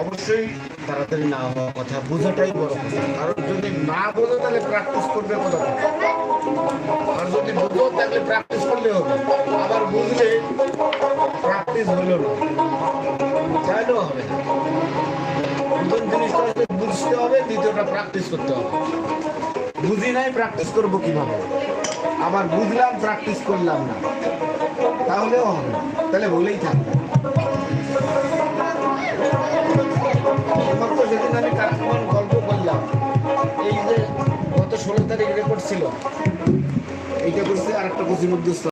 অবশ্যই তাড়াতাড়ি না হওয়ার কথা, বোঝাটাই বড় কথা। কারণ যদি না বোঝো, তাহলে প্র্যাকটিস করবে আর যদি বোঝো, তাহলে প্র্যাকটিস করলে হবে। আবার বুঝলে প্র্যাকটিস হলো না। চাইলেও হবে নতুন জিনিসটা বুঝতে হবে, দ্বিতীয়টা প্র্যাকটিস করতে হবে। বুঝি নাই প্র্যাকটিস করব কীভাবে? আবার বুঝলাম প্র্যাকটিস করলাম না। তাহলেও হবে। তাহলে বলেই থাকবে যেদিন আমি কাঠমান্ডু গল্প করলাম এই যে গত ষোলো তারিখ রেকর্ড ছিল, এইটা করছে আর একটা মধ্যে